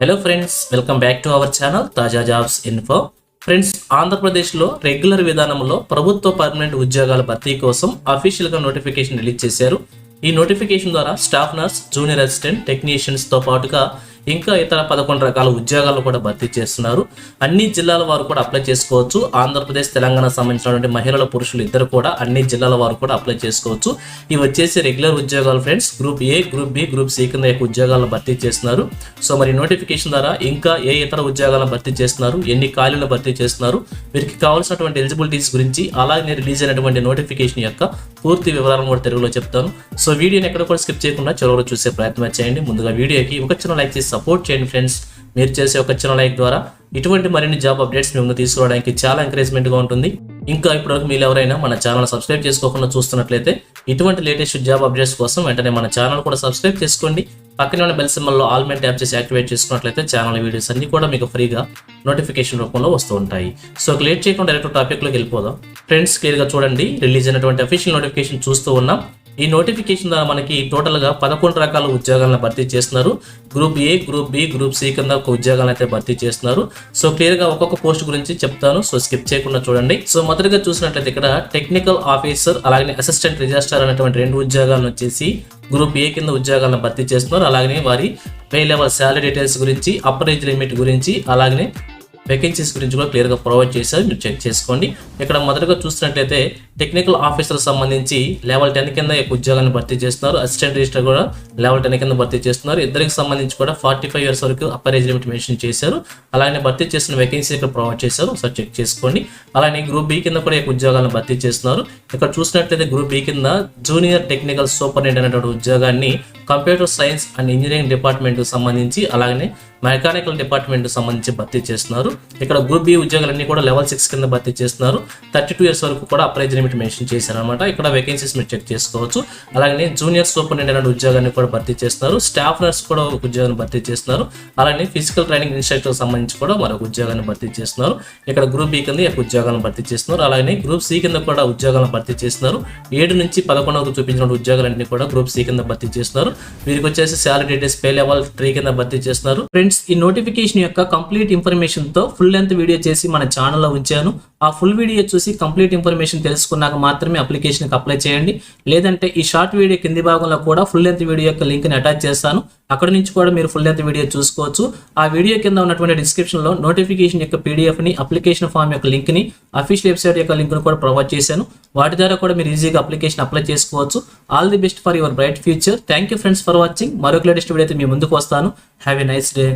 Hello friends welcome back to our channel తాజా jobs info friends ఆంధ్రప్రదేశ్లో regular విధానంలో ప్రభుత్వ పర్మనెంట్ ఉద్యోగాల భర్తీ కోసం అఫీషియల్గా నోటిఫికేషన్ రిలీజ్ చేశారు. ఈ నోటిఫికేషన్ ద్వారా స్టాఫ్ నర్స్ జూనియర్ అసిస్టెంట్ టెక్నీషియన్స్తో పాటుగా ఇంకా ఇతర పదకొండు రకాల ఉద్యోగాలు కూడా భర్తీ చేస్తున్నారు. అన్ని జిల్లాల వారు కూడా అప్లై చేసుకోవచ్చు. ఆంధ్రప్రదేశ్ తెలంగాణ సంబంధించినటువంటి మహిళల పురుషులు ఇద్దరు కూడా అన్ని జిల్లాల వారు కూడా అప్లై చేసుకోవచ్చు. ఇవి వచ్చేసి రెగ్యులర్ ఉద్యోగాలు friends. Group A group B group C కింద యొక్క ఉద్యోగాలను భర్తీ చేస్తున్నారు. సో మరి నోటిఫికేషన్ ద్వారా ఇంకా ఏ ఇతర ఉద్యోగాలను భర్తీ చేస్తున్నారు? ఎన్ని ఖాళీలను భర్తీ చేస్తున్నారు? వీరికి కావాల్సినటువంటి ఎలిజిబిలిటీస్ గురించి అలాగే రిలీజ్ అయినటువంటి నోటిఫికేషన్ యొక్క పూర్తి వివరాలను కూడా తెలుగులో చెప్తాను. సో వీడియోని ఎక్కడ కూడా స్కిప్ చేయకుండా చివరిలో చూసే ప్రయత్నం చేయండి. ముందుగా వీడియోకి ఒక చిన్న లైక్ చేసి సపోర్ట్ చేయండి ఫ్రెండ్స్. మీరు చేసే ఒక చిన్న లైక్ ద్వారా ఇటువంటి మరిన్ని జాబ్ అప్డేట్స్ మేము తీసుకోవడానికి చాలా ఎంకరేజ్మెంట్గా ఉంటుంది. ఇంకా ఇప్పటివరకు మీరు ఎవరైనా మన ఛానల్ సబ్స్క్రైబ్ చేసుకోకుండా చూస్తున్నట్లయితే ఇటువంటి లేటెస్ట్ జాబ్ అప్డేట్స్ కోసం వెంటనే మన ఛానల్ కూడా సబ్స్క్రైబ్ చేసుకోండి. పక్కనే ఉన్న బెల్ సింబల్లో ఆల్ మెంట్ ట్యాప్ చేసి యాక్టివేట్ చేసుకున్నట్లయితే ఛానల్ వీడియోస్ అన్ని కూడా మీకు ఫ్రీగా నోటిఫికేషన్ రూపంలో వస్తూ ఉంటాయి. సో లేట్ చేయకుండా డైరెక్ట్ టాపిక్లోకి వెళ్ళిపోదాం. ఫ్రెండ్స్ క్లియర్గా చూడండి. రిలీజ్ అయినటువంటి అఫీషియల్ నోటిఫికేషన్ చూస్తూ ఉన్నాం. ఈ నోటిఫికేషన్ ద్వారా మనకి టోటల్గా పదకొండు రకాల ఉద్యోగాలను భర్తీ చేస్తున్నారు. Group A group B group C కింద ఒక ఉద్యోగాలను అయితే భర్తీ చేస్తున్నారు. సో క్లియర్గా ఒక్కొక్క పోస్ట్ గురించి చెప్తాను. సో స్కిప్ చేయకుండా చూడండి. సో మొదటిగా చూసినట్లయితే ఇక్కడ టెక్నికల్ ఆఫీసర్ అలాగే అసిస్టెంట్ రిజిస్టర్ అనేటువంటి రెండు ఉద్యోగాలను వచ్చేసి గ్రూప్ ఏ కింద ఉద్యోగాలను భర్తీ చేస్తున్నారు. అలాగే వారి పే లెవెల్ శాలరీ డీటెయిల్స్ గురించి అప్పర్ లిమిట్ గురించి అలాగే వేకెన్సీస్ గురించి కూడా క్లియర్గా ప్రొవైడ్ చేశారు. మీరు చెక్ చేసుకోండి. ఇక్కడ మొదటగా చూసినట్లయితే టెక్నికల్ ఆఫీసర్ సంబంధించి లెవెల్ టెన్ కింద ఉద్యోగాన్ని భర్తీ చేస్తున్నారు. అసిస్టెంట్ రిజిస్టర్ కూడా లెవెల్ టెన్ కింద భర్తీ చేస్తున్నారు. ఇద్దరికి సంబంధించి కూడా ఫార్టీ ఫైవ్ ఇయర్స్ వరకు అప్పర్ ఏజ్ లిమిట్ మెన్షన్ చేశారు. అలానే భర్తీ చేసిన వేకెన్సీ ఇక్కడ ప్రొవైడ్ చేశారు. ఒకసారి చెక్ చేసుకోండి. అలానే గ్రూప్ బి కింద కూడా ఈ ఉద్యోగాలను భర్తీ చేస్తున్నారు. ఇక్కడ చూసినట్లయితే గ్రూప్ బి కింద జూనియర్ టెక్నికల్ సూపరింటెండెంట్ అనేటువంటి ఉద్యోగాన్ని computer science and engineering department సంబంధించి అలాగనే మెకానికల్ డిపార్ట్మెంట్ సంబంధించి భర్తీ చేస్తున్నారు. ఇక్కడ గ్రూప్ బి ఉద్యోగాలన్నీ కూడా లెవెల్ సిక్స్ కింద భర్తీ చేస్తున్నారు. థర్టీ టూ ఇయర్స్ వరకు కూడా అప్రైజ్ లిమిట్ మెన్షన్ చేశారనమాట ఇక్కడ వేకెన్సీస్ మీరు చెక్ చేసుకోవచ్చు. అలాగే జూనియర్ సూపరింటెండెంట్ ఉద్యోగాన్ని కూడా భర్తీ చేస్తున్నారు. స్టాఫ్ నర్స్ కూడా ఒక ఉద్యోగాన్ని భర్తీ చేస్తున్నారు. అలాగే ఫిజికల్ ట్రైనింగ్ ఇన్స్ట్రక్టర్ సంబంధించి కూడా మరొక ఉద్యోగాన్ని భర్తీ చేస్తున్నారు. ఇక్కడ గ్రూప్ బి కింద ఒక ఉద్యోగాలను భర్తీ చేస్తున్నారు. అలాగే గ్రూప్ సి కింద కూడా ఉద్యోగాలను భర్తీ చేస్తున్నారు. ఏడు నుంచి పదకొండవకు చూపించిన ఉద్యోగాలన్నీ కూడా గ్రూప్ సి కింద భర్తీ చేస్తున్నారు. వీరికి వచ్చేసి salary details pay level three కింద భర్తీ చేస్తున్నారు. ఫ్రెండ్స్ ఈ నోటిఫికేషన్ యొక్క కంప్లీట్ ఇన్ఫర్మేషన్తో ఫుల్ లెంత్ వీడియో చేసి మన ఛానల్లో ఉంచాను. ఆ ఫుల్ వీడియో చూసి కంప్లీట్ ఇన్ఫర్మేషన్ తెలుసుకున్నాక మాత్రమే అప్లికేషన్కి అప్లై చేయండి. లేదంటే ఈ షార్ట్ వీడియో కింది భాగంలో కూడా ఫుల్ లెంత్ వీడియో యొక్క లింక్ని అటాచ్ చేస్తాను. అక్కడ నుంచి కూడా మీరు ఫుల్ లెంత్ వీడియో చూసుకోవచ్చు. ఆ వీడియో కింద ఉన్నటువంటి డిస్క్రిప్షన్లో నోటిఫికేషన్ యొక్క పీడిఎఫ్ని అప్లికేషన్ ఫామ్ యొక్క లింక్ని అఫీషియల్ వెబ్సైట్ యొక్క లింక్ను కూడా ప్రొవైడ్ చేశాను. వాటి ద్వారా కూడా మీరు ఈజీగా అప్లికేషన్ అప్లై చేసుకోవచ్చు. All the best for your bright future thank you friends for watching మరొక లేటెస్ట్ వీడియో అయితే మీ ముందుకు వస్తాను. Have a nice day